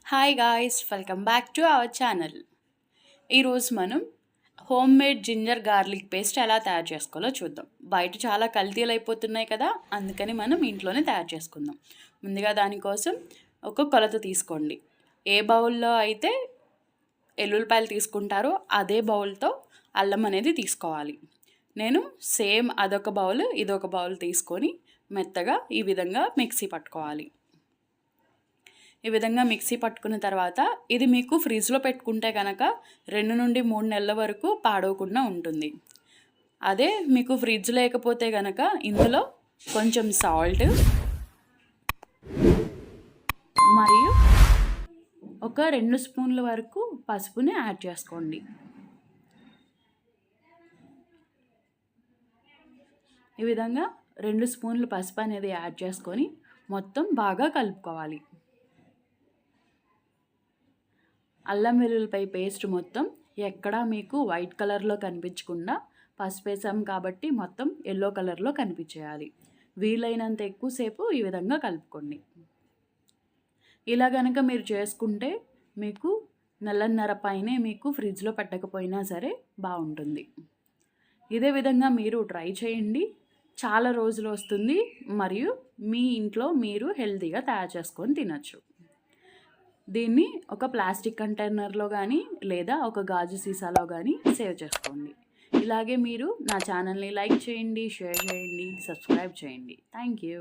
Hi guys welcome back to our channel ఈరోజు మనం home made ginger garlic paste ఎలా తయారు చేసుకోవాలో చూద్దాం. బయట చాలా కల్తీలు అయిపోతున్నాయి కదా అందుకని మనం ఇంట్లోనే తయారు చేసుకుందాం. ముందుగా దానికోసం ఒక కొలత తీసుకోండి. ఏ బౌల్లో అయితే ఎల్లుల్లిపాయలు తీసుకుంటారో అదే బౌల్తో అల్లం అనేది తీసుకోవాలి. నేను సేమ్ అదొక బౌల్ ఇదొక బౌల్ తీసుకొని మెత్తగా ఈ విధంగా మిక్సీ పట్టుకోవాలి. ఈ విధంగా మిక్సీ పట్టుకున్న తర్వాత ఇది మీకు ఫ్రిడ్జ్లో పెట్టుకుంటే కనుక రెండు నుండి మూడు నెలల వరకు పాడవకుండా ఉంటుంది. అదే మీకు ఫ్రిడ్జ్ లేకపోతే కనుక ఇందులో కొంచెం సాల్ట్ మరియు ఒక రెండు స్పూన్ల వరకు పసుపుని యాడ్ చేసుకోండి. ఈ విధంగా రెండు స్పూన్లు పసుపు అనేది యాడ్ చేసుకొని మొత్తం బాగా కలుపుకోవాలి. అల్లం వెల్లుల్లిపై పేస్ట్ మొత్తం ఎక్కడా మీకు వైట్ కలర్లో కనిపించకుండా పసుపు వేసాం కాబట్టి మొత్తం ఎల్లో కలర్లో కనిపించేయాలి. వీలైనంత ఎక్కువసేపు ఈ విధంగా కలుపుకోండి. ఇలా కనుక మీరు చేసుకుంటే మీకు నెలన్నర పైనే మీకు ఫ్రిడ్జ్లో పెట్టకపోయినా సరే బాగుంటుంది. ఇదే విధంగా మీరు ట్రై చేయండి. చాలా రోజులు వస్తుంది మరియు మీ ఇంట్లో మీరు హెల్తీగా తయారు చేసుకొని తినచ్చు. దీన్ని ఒక ప్లాస్టిక్ కంటైనర్లో కానీ లేదా ఒక గాజు సీసాలో కానీ సేవ్ చేసుకోండి. ఇలాగే మీరు నా ఛానల్ని లైక్ చేయండి షేర్ చేయండి సబ్స్క్రైబ్ చేయండి. Thank you.